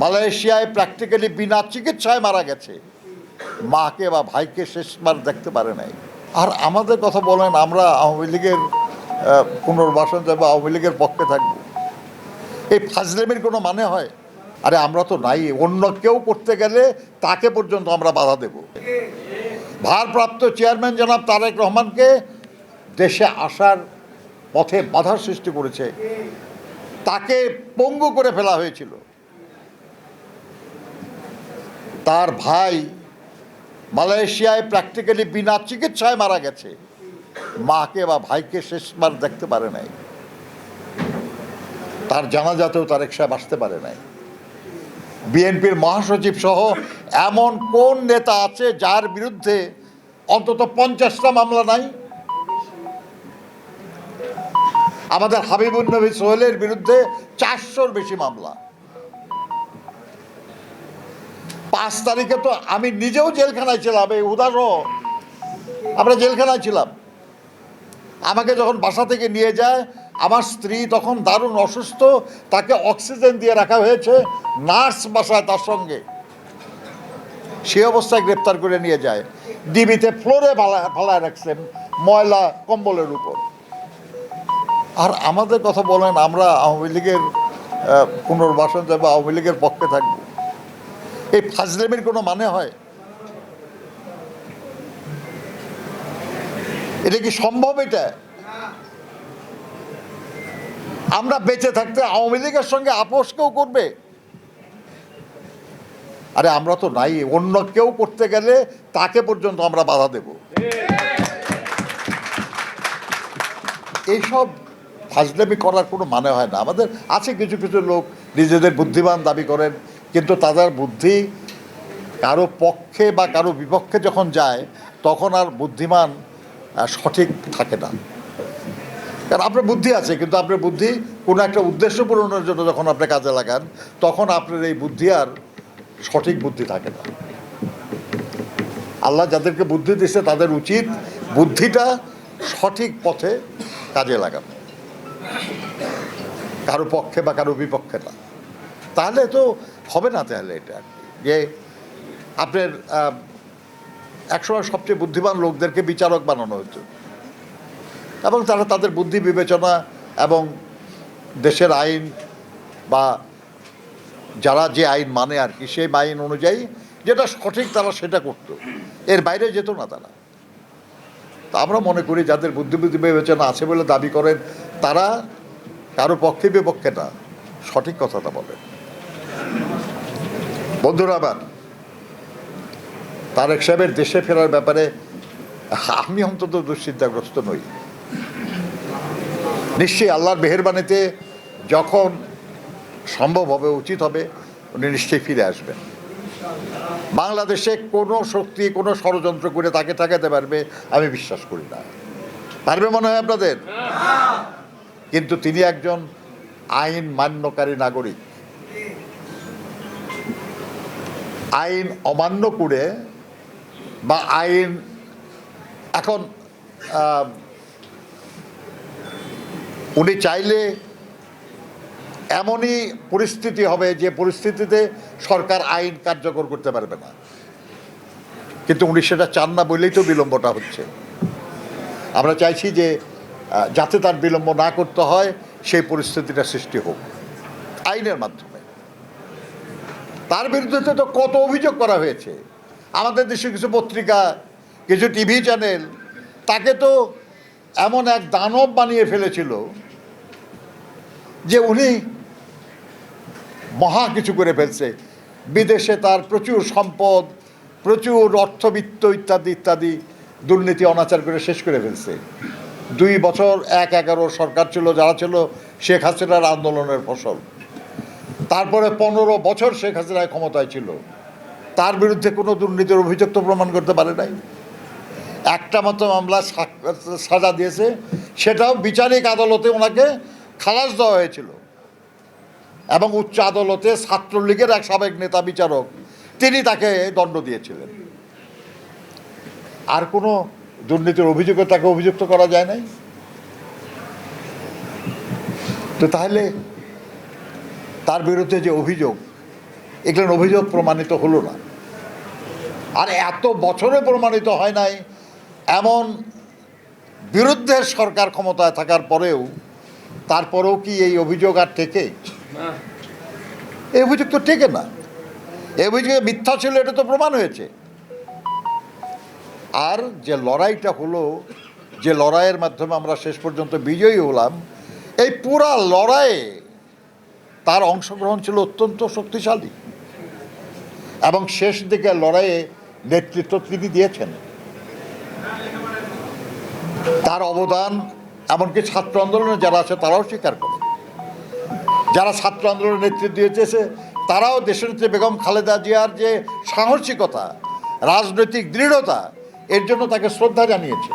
মালয়েশিয়ায় প্র্যাকটিক্যালি বিনা চিকিৎসায় মারা গেছে। মাকে বা ভাইকে শেষবার দেখতে পারে নাই। আর আমাদের কথা বলেন, আমরা আওয়ামী লীগের পুনর্বাসন যাব আওয়ামী লীগের পক্ষে থাকব। এই ফাজলেমের কোনো মানে হয়? আরে আমরা তো নাই, অন্য কেউ করতে গেলে তাকে পর্যন্ত আমরা বাধা দেব। ভারপ্রাপ্ত চেয়ারম্যান জনাব তারেক রহমানকে দেশে আসার পথে বাধার সৃষ্টি করেছে। তাকে পঙ্গু করে ফেলা হয়েছিল। তার ভাই মালয়েশিয়ায় প্র্যাকটিক্যালি বিনা চিকিৎসায় মারা গেছে। মাকে বা ভাইকে শেষবার দেখতে পারে নাই। তার জানাজাতেও তারেক সাহেব আসতে পারে নাই। বিএনপির মহাসচিব সহ এমন কোন নেতা আছে যার বিরুদ্ধে অন্তত পঞ্চাশটা মামলা নাই? আমাদের হাবিবুল নবী সোহেলের বিরুদ্ধে চারশোর বেশি মামলা। পাঁচ তারিখে তো আমি নিজেও জেলখানায় ছিলাম, এই উদাহরণ আমরা জেলখানায় ছিলাম। আমাকে যখন বাসা থেকে নিয়ে যায়, আমার স্ত্রী তখন দারুণ অসুস্থ, তাকে অক্সিজেন দিয়ে রাখা হয়েছে, নার্স বাসায় তার সঙ্গে। সে অবস্থায় গ্রেপ্তার করে নিয়ে যায়। ডিবিতে ফ্লোরে ফালায় রাখছেন ময়লা কম্বলের উপর। আর আমাদের কথা বলেন, আমরা আওয়ামী লীগের পুনর্বাসন যাব আওয়ামী লীগের পক্ষে থাকব। এই ফাজলেমের কোনো মানে হয়? এটা কি সম্ভব এটা? আমরা বেঁচে থাকতে আওয়ামী লীগের সঙ্গে আপোষ কেউ করবে? আরে আমরা তো নাই, অন্য কেউ করতে গেলে তাকে পর্যন্ত আমরা বাধা দেব। এইসব ফাজলামি করার কোনো মানে হয় না। আমাদের আছে কিছু কিছু লোক নিজেদের বুদ্ধিমান দাবি করেন কিন্তু তাদের বুদ্ধি কারও পক্ষে বা কারও বিপক্ষে যখন যায়, তখন আর বুদ্ধিমান সঠিক থাকে না। কারণ আপনার বুদ্ধি আছে, কিন্তু আপনার বুদ্ধি কোনো একটা উদ্দেশ্য পূরণের জন্য যখন আপনি কাজে লাগান, তখন আপনার এই বুদ্ধি আর সঠিক বুদ্ধি থাকে না। আল্লাহ যাদেরকে বুদ্ধি দিচ্ছে তাদের উচিত বুদ্ধিটা সঠিক পথে কাজে লাগানো। কারও পক্ষে বা কারও বিপক্ষে না। তাহলে তো হবে না তাহলে এটা। যে আপনার একসময় সবচেয়ে বুদ্ধিমান লোকদেরকে বিচারক বানানো হতো। এবং তারা তাদের বুদ্ধি বিবেচনা এবং দেশের আইন বা যারা যে আইন মানে আর কি, সেই আইন অনুযায়ী যেটা সঠিক তারা সেটা করত। এর বাইরে যেত না তারা। তা আমরা মনে করি যাদের বুদ্ধি বুদ্ধি বিবেচনা আছে বলে দাবি করেন, তারা কারও পক্ষে বিপক্ষে না। সঠিক কথাটা বলেন। বন্ধুরা আবার তারেক সাহেবের দেশে ফেরার ব্যাপারে আমি অন্তত দুশ্চিন্তাগ্রস্ত নই। নিশ্চয়ই আল্লাহর মেহরবানিতে যখন সম্ভব হবে, উচিত হবে, উনি নিশ্চয়ই ফিরে আসবেন। বাংলাদেশে কোনো শক্তি, কোনো ষড়যন্ত্র করে তাকে ঠেকাতে পারবে, আমি বিশ্বাস করি না। পারবে মনে হয় আপনাদের? কিন্তু তিনি একজন আইন মান্যকারী নাগরিক। আইন অমান্য করে বা আইন এখন উনি চাইলে এমনই পরিস্থিতি হবে যে পরিস্থিতিতে সরকার আইন কার্যকর করতে পারবে না। কিন্তু উনি সেটা চান না বললেই তো বিলম্বটা হচ্ছে। আমরা চাইছি যে যাতে তার বিলম্ব না করতে হয়, সেই পরিস্থিতিটা সৃষ্টি হোক। আইনের মাধ্যমে। তার বিরুদ্ধে তো কত অভিযোগ করা হয়েছে। আমাদের দেশে কিছু পত্রিকা, কিছু টিভি চ্যানেল তাকে তো এমন এক দানব বানিয়ে ফেলেছিল যে উনি মহা কিছু করে ফেলছে। বিদেশে তার প্রচুর সম্পদ, প্রচুর অর্থবিত্ত ইত্যাদি ইত্যাদি দুর্নীতি, অনাচার করে শেষ করে ফেলছে। দুই বছর এক এগারো সরকার ছিল, যারা ছিল শেখ হাসিনার আন্দোলনের ফসল। তারপরে পনেরো বছর শেখ হাসিনা ক্ষমতায় ছিল। তার বিরুদ্ধে কোনো দুর্নীতির অভিযোগ তো প্রমাণ করতে পারে নাই। একটা মাত্র মামলা সাজা দিয়েছে, সেটাও বিচারিক আদালতে ওনাকে খালাস দেওয়া হয়েছিল। এবং উচ্চ আদালতে ছাত্রলীগের এক সাবেক নেতা বিচারক, তিনি তাকে দণ্ড দিয়েছিলেন। আর কোনো দুর্নীতির অভিযোগে তাকে অভিযুক্ত করা যায় নাই। তো তাহলে তার বিরুদ্ধে যে অভিযোগ এগুলো অভিযোগ প্রমাণিত হলো না। আর এত বছরে প্রমাণিত হয় নাই এমন বিরুদ্ধের সরকার ক্ষমতায় থাকার পরেও তারপরেও কি এই অভিযোগ আর টেকে এই অভিযোগ তো টেকে না। এই অভিযোগে মিথ্যা ছিল এটা তো প্রমাণ হয়েছে। আর যে লড়াইটা হলো যে লড়াইয়ের মাধ্যমে আমরা শেষ পর্যন্ত বিজয়ী হলাম এই পুরা লড়াইয়ে তার অংশগ্রহণ ছিল অত্যন্ত শক্তিশালী। এবং শেষ দিকে লড়াইয়ে নেতৃত্ব তিনি দিয়েছেন। তার অবদান, এমনকি ছাত্র আন্দোলনে যারা আছে তারাও স্বীকার করে। যারা ছাত্র আন্দোলনের নেতৃত্ব দিয়েছে তারাও দেশনেত্রী বেগম খালেদা জিয়ার যে সাহসিকতা, রাজনৈতিক দৃঢ়তা, এর জন্য তাকে শ্রদ্ধা জানিয়েছে।